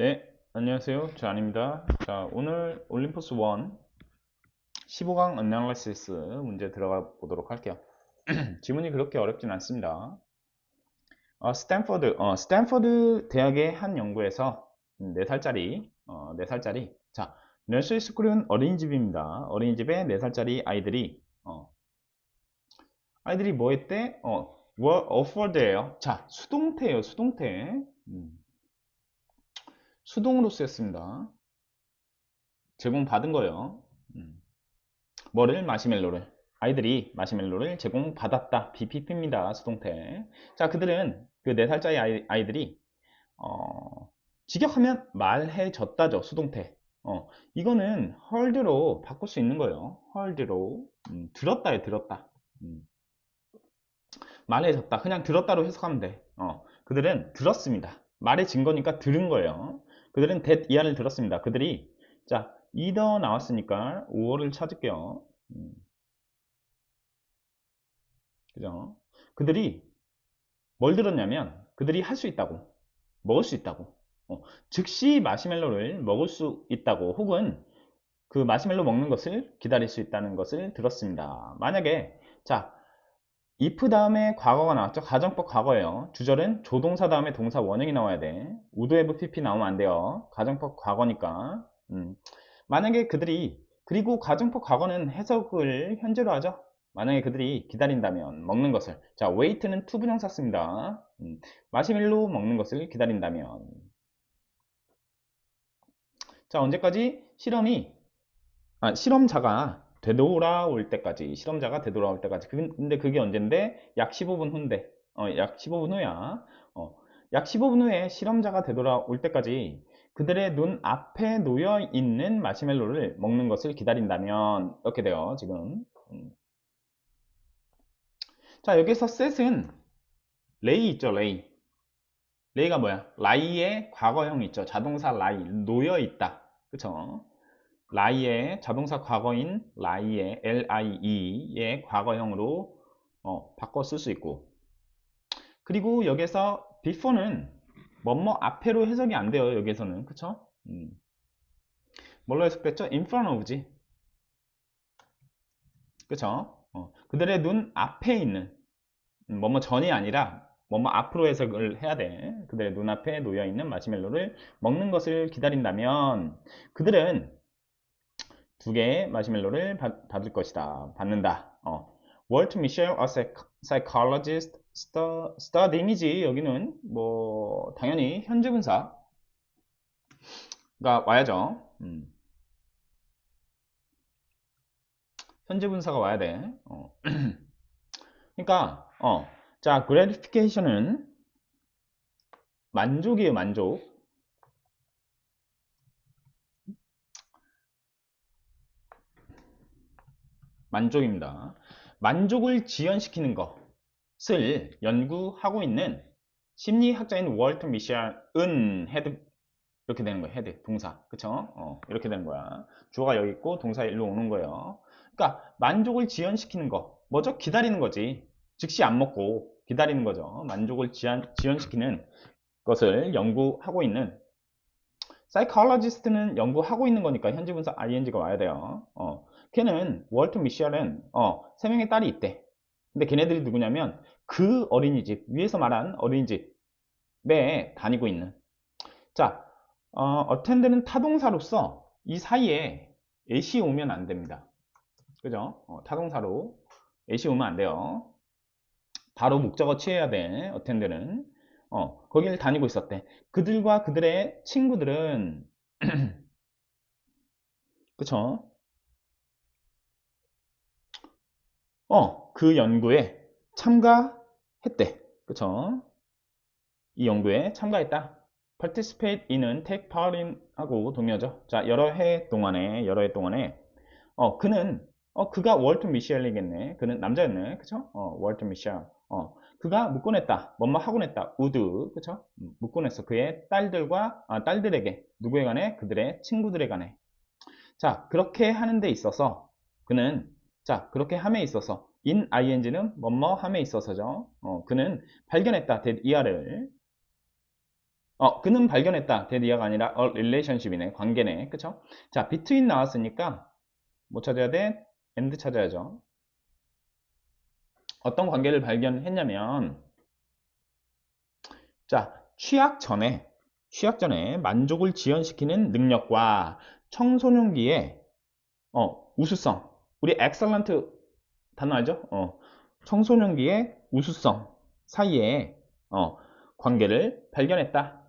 네, 안녕하세요. 존입니다. 자, 오늘 올림포스 1 15강 어널리시스 문제 들어가 보도록 할게요. 지문이 그렇게 어렵진 않습니다. 어, 스탠퍼드, 어, 스탠퍼드 대학의 한 연구에서 4살짜리, 어, 4살짜리, 자, 너스리 스쿨은 어린이집입니다. 어린이집에 4살짜리 아이들이, 어, 아이들이 뭐 했대? 어, were offered예요. 자, 수동태예요, 수동태. 음. 수동으로 쓰였습니다. 제공 받은 거예요. 음. 뭐를? 마시멜로를. 아이들이 마시멜로를 제공받았다. BPP입니다. 수동태. 자, 그들은 그 4살짜리 아이, 들이 어, 직역하면 말해줬다죠. 수동태. 어, 이거는 헐드로 바꿀 수 있는 거예요. 헐드로. 음, 들었다에 들었다. 음. 말해줬다. 그냥 들었다로 해석하면 돼. 어, 그들은 들었습니다. 말해진 거니까 들은 거예요. 그들은 that 이하를 들었습니다. 그들이 자 either 나왔으니까 5월을 찾을게요. 음. 그죠? 그들이 뭘 들었냐면 그들이 할 수 있다고 먹을 수 있다고 어, 즉시 마시멜로를 먹을 수 있다고 혹은 그 마시멜로 먹는 것을 기다릴 수 있다는 것을 들었습니다. 만약에 자 if 다음에 과거가 나왔죠. 가정법 과거예요. 주절은 조동사 다음에 동사 원형이 나와야 돼. 우드 have pp 나오면 안 돼요. 가정법 과거니까. 음. 만약에 그들이 그리고 가정법 과거는 해석을 현재로 하죠. 만약에 그들이 기다린다면 먹는 것을 자 wait는 투부정사 씁니다. 음. 마시멜로 먹는 것을 기다린다면 자 언제까지 실험이 아, 실험자가 되돌아올 때까지 실험자가 되돌아올 때까지. 근데 그게 언젠데 약 15분 후인데 어, 약 15분 후야. 어, 약 15분 후에 실험자가 되돌아올 때까지 그들의 눈 앞에 놓여 있는 마시멜로를 먹는 것을 기다린다면 이렇게 돼요 지금? 음. 자 여기서 셋은 레이 있죠 레이. 레이가 뭐야? 라이의 과거형 있죠. 자동사 라이. 놓여 있다. 그쵸 라이의 자동사 과거인 라이의 lie의 과거형으로 어, 바꿔 쓸 수 있고. 그리고 여기서 before는 뭐뭐 앞에로 해석이 안 돼요 여기서는. 그쵸? 음. 뭘로 해석됐죠? in front of지. 그쵸? 어, 그들의 눈 앞에 있는 음, 뭐뭐 전이 아니라 뭐뭐 앞으로 해석을 해야 돼. 그들의 눈앞에 놓여있는 마시멜로를 먹는 것을 기다린다면 그들은 두 개의 마시멜로를 받, 받을 것이다. 받는다. 어. Walt Michel, a psychologist, study이지 여기는 뭐 당연히 현재 분사가 와야죠. 음. 현재 분사가 와야 돼. 어. 그러니까 어, 자 gratification은 만족이에요, 만족. 만족입니다. 만족을 지연시키는 것을 연구하고 있는 심리학자인 월트 미셸은 헤드 이렇게 되는 거예요. 헤드 동사 그쵸? 어, 이렇게 되는 거야. 주어가 여기 있고 동사 일로 오는 거예요. 그러니까 만족을 지연시키는 거 뭐죠? 기다리는 거지. 즉시 안 먹고 기다리는 거죠. 만족을 지연, 지연시키는 것을 연구하고 있는 사이콜로지스트는 연구하고 있는 거니까 현재 분사 ing가 와야 돼요. 어, 걔는 월트 미셸은 어, 세 명의 딸이 있대. 근데 걔네들이 누구냐면 그 어린이집 위에서 말한 어린이집에 다니고 있는 자 어, 어텐드는 타동사로서 이 사이에 애시 오면 안 됩니다. 그죠? 어, 타동사로 애시 오면 안 돼요. 바로 목적어 취해야 돼. 어텐드는 어, 거기를 다니고 있었대. 그들과 그들의 친구들은 그쵸? 어, 그 연구에 참가했대. 그쵸? 이 연구에 참가했다. participate in은 take part in 하고 동의어죠. 자, 여러 해 동안에, 여러 해 동안에, 어, 그는, 어, 그가 월트 미셸이겠네. 그는 남자였네. 그쵸? 어, 월트 미셸. 어, 그가 묶어냈다. 뭐뭐 하고 냈다. 우드. 그쵸? 음, 묶어냈어. 그의 딸들과, 아, 딸들에게. 누구에 관해? 그들의 친구들에 관해. 자, 그렇게 하는 데 있어서 그는 자, 그렇게 함에 있어서 in ing는 뭐뭐 함에 있어서죠. 어, 그는 발견했다. that 이하를 어, 그는 발견했다. 대디아가 아니라 a relationship이네. 관계네. 그쵸? 자, between 나왔으니까 뭐 찾아야 돼? and 찾아야죠. 어떤 관계를 발견했냐면 자, 취약 전에 취약 전에 만족을 지연시키는 능력과 청소년기의 어, 우수성. 우리 excellent 단어 알죠? 어, 청소년기의 우수성 사이에 어, 관계를 발견했다.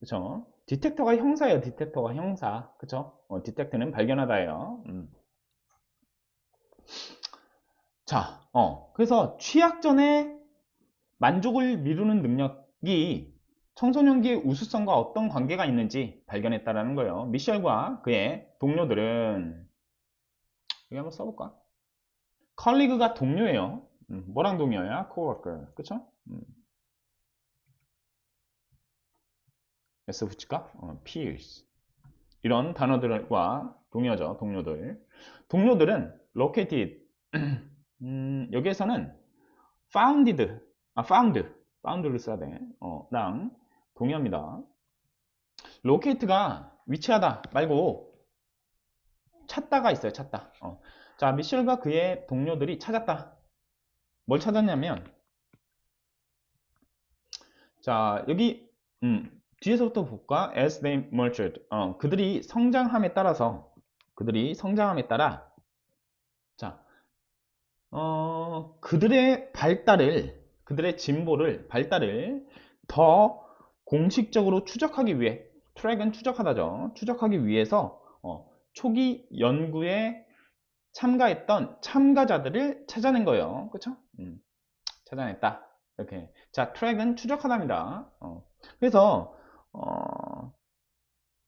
그쵸? 디텍터가 형사예요. 디텍터가 형사. 그쵸? 어, 디텍트는 발견하다예요. 음. 자, 어, 그래서 취약 전에 만족을 미루는 능력이 청소년기의 우수성과 어떤 관계가 있는지 발견했다라는 거예요. 미셸과 그의 동료들은 여기 한번 써볼까? 컬리그가 동료예요. 음, 뭐랑 동료야? coworker. 그쵸? 음. S 붙일까? 어, peers. 이런 단어들과 동료죠. 동료들. 동료들은 located. 음, 여기에서는 founded. 아, found. found를 써야 돼. 어, 랑 동의합니다. locate가 위치하다 말고 찾다가 있어요. 찾다. 어. 자, 미셸과 그의 동료들이 찾았다. 뭘 찾았냐면 자, 여기 음, 뒤에서부터 볼까? As they matured. 어, 그들이 성장함에 따라서 그들이 성장함에 따라 자, 어, 그들의 발달을 그들의 진보를 발달을 더 공식적으로 추적하기 위해 트랙은 추적하다죠. 추적하기 위해서 어, 초기 연구에 참가했던 참가자들을 찾아낸 거예요. 그쵸? 음, 찾아냈다. 이렇게. 자, 트랙은 추적하답니다. 어, 그래서, 어,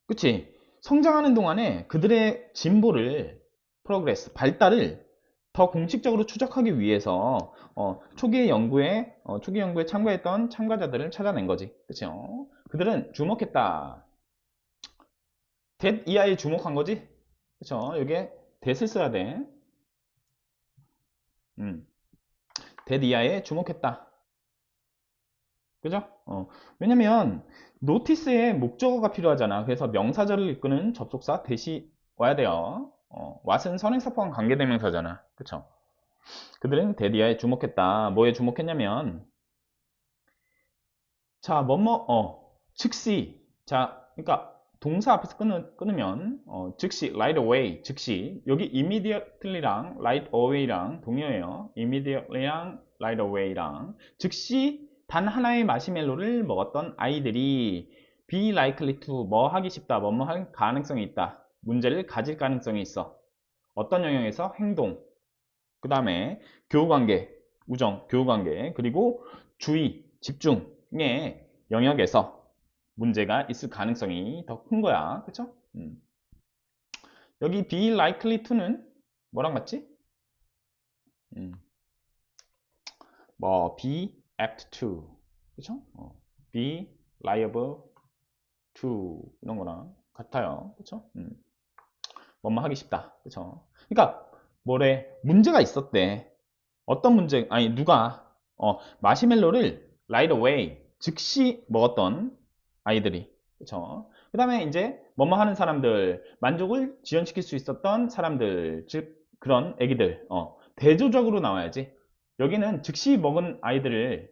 그치. 성장하는 동안에 그들의 진보를, 프로그레스, 발달을 더 공식적으로 추적하기 위해서 어, 초기 연구에 어, 초기 연구에 참가했던 참가자들을 찾아낸 거지, 그렇죠? 그들은 주목했다. that 이하에 주목한 거지, 그렇죠? 여기에 that을 써야 돼. 음, that 이하에 주목했다. 그죠? 어, 왜냐면 노티스에 목적어가 필요하잖아. 그래서 명사절을 이끄는 접속사 that이 와야 돼요. 어, 왓은 선행사포랑 관계대명사잖아. 그쵸? 그들은 데디아에 주목했다. 뭐에 주목했냐면 자, 뭐뭐 어, 즉시 자, 그러니까 동사 앞에서 끊으, 끊으면 어, 즉시 right away 즉시 여기 immediately랑 right away랑 동의어예요. immediately랑 right away랑 즉시 단 하나의 마시멜로를 먹었던 아이들이 be likely to 뭐 하기 쉽다, 뭐뭐 할 가능성이 있다. 문제를 가질 가능성이 있어. 어떤 영역에서 행동, 그 다음에 교우관계, 우정, 교우관계, 그리고 주의, 집중의 영역에서 문제가 있을 가능성이 더 큰 거야. 그쵸? 음. 여기 be likely to는 뭐랑 같지? 음. 뭐 be apt to 그쵸? 어. be liable to 이런 거랑 같아요. 그쵸? 음. 뭐뭐 하기 쉽다. 그쵸? 그러니까 뭐래 문제가 있었대. 어떤 문제? 아니 누가 어, 마시멜로를 right away 즉시 먹었던 아이들이 그쵸? 그 다음에 이제 뭐뭐 하는 사람들 만족을 지연시킬 수 있었던 사람들 즉 그런 애기들 어, 대조적으로 나와야지 여기는 즉시 먹은 아이들을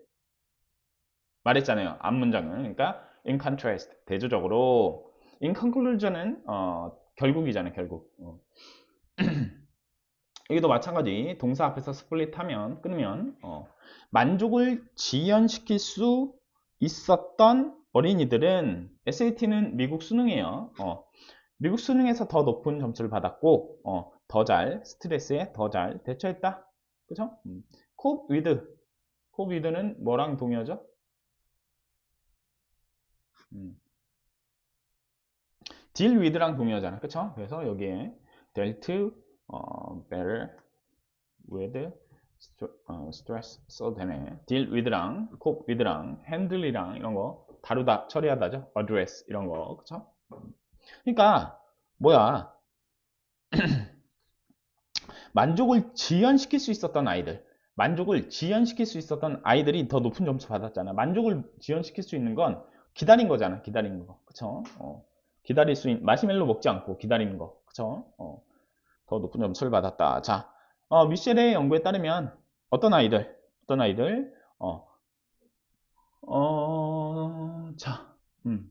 말했잖아요 앞 문장은 그러니까 in contrast 대조적으로 in conclusion은 어, 결국이잖아요, 결국. 어. 여기도 마찬가지. 동사 앞에서 스플릿 하면, 끊으면, 어. 만족을 지연시킬 수 있었던 어린이들은 SAT는 미국 수능이에요. 어. 미국 수능에서 더 높은 점수를 받았고, 어. 더 잘, 스트레스에 더 잘 대처했다. 그죠? 음. 콥 위드. 콥 위드는 뭐랑 동의어죠? 음. with랑 동의어잖아. 그쵸? 그래서 여기에 dealt 어, better with 어, stress 써도 되네. deal with랑 cope with랑 handle이랑 이런 거 다루다, 처리하다죠. address 이런 거. 그쵸? 그러니까 뭐야 만족을 지연시킬 수 있었던 아이들 만족을 지연시킬 수 있었던 아이들이 더 높은 점수 받았잖아. 만족을 지연시킬 수 있는 건 기다린 거잖아. 기다리는 거. 그쵸? 어, 기다릴 수 있는, 마시멜로 먹지 않고 기다리는 거. 그쵸? 어, 더 높은 점수를 받았다. 자, 어, 미셸의 연구에 따르면 어떤 아이들, 어떤 아이들, 어, 어, 자, 음.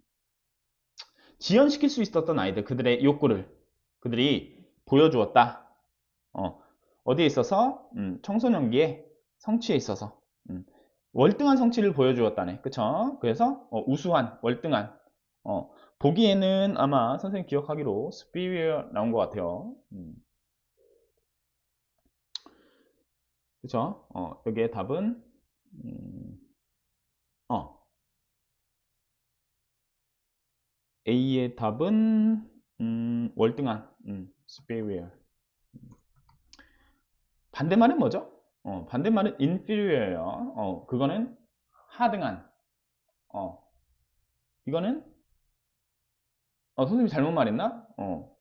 지연시킬 수 있었던 아이들, 그들의 욕구를 그들이 보여주었다. 어, 어디에 있어서? 음, 청소년기에 성취에 있어서. 음, 월등한 성취를 보여주었다네. 그쵸? 그래서 어, 우수한, 월등한. 어, 보기에는 아마 선생님 기억하기로 superior 나온 것 같아요. 음. 그쵸? 어, 여기에 답은 음, 어, A의 답은 음, 월등한, 음, superior. 반대말은 뭐죠? 어, 반대말은 inferior예요. 어, 그거는 하등한. 어, 이거는 어, 선생님이 잘못 말했나? 어,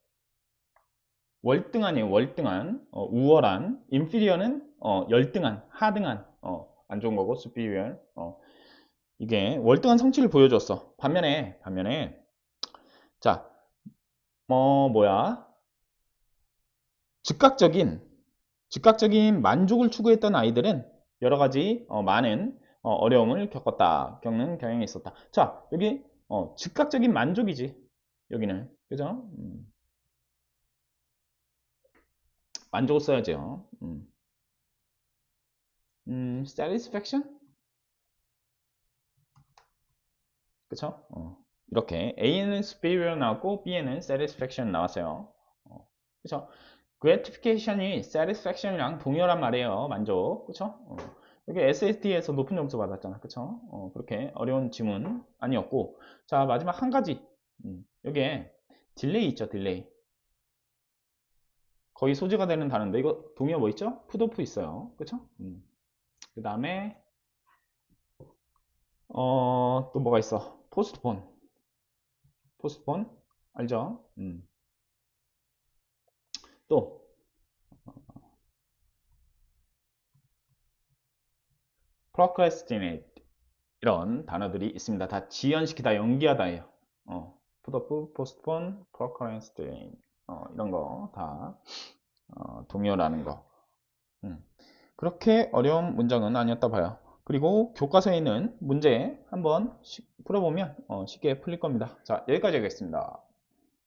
월등한이에요. 월등한. 어, 우월한. inferior는 어, 열등한, 하등한. 어, 안 좋은 거고 superior. 어, 이게 월등한 성취를 보여줬어. 반면에 반면에 자, 뭐 뭐야? 즉각적인 즉각적인 만족을 추구했던 아이들은 여러 가지 어, 많은 어, 려움을 겪었다. 겪는 경향이 있었다. 자, 여기 어, 즉각적인 만족이지. 여기는 그죠? 음. 만족을 써야죠. 음. 음, satisfaction? 그쵸? 어, 이렇게 A는 superior 나왔고 B에는 satisfaction 나왔어요. 어, 그쵸? gratification이 satisfaction이랑 동일한 말이에요. 만족. 그쵸? 어, 여기 SAT에서 높은 점수 받았잖아. 어, 그렇게 어려운 지문 아니었고. 자, 마지막 한 가지. 음, 여기에 딜레이 있죠, 딜레이. 거의 소재가 되는 단어인데, 이거 동의어 뭐 있죠? 푸드오프 있어요. 그쵸? 음. 그 다음에, 어, 또 뭐가 있어? 포스트폰. 포스트폰. 알죠? 음. 또, procrastinate. 이런 단어들이 있습니다. 다 지연시키다, 연기하다예요. 어, put off, postpone, procrastinate. 어, 이런 거다 어, 동의어라는 거. 음. 그렇게 어려운 문장은 아니었다 봐요. 그리고 교과서에 있는 문제 한번 시- 풀어보면 어, 쉽게 풀릴 겁니다. 자, 여기까지 하겠습니다.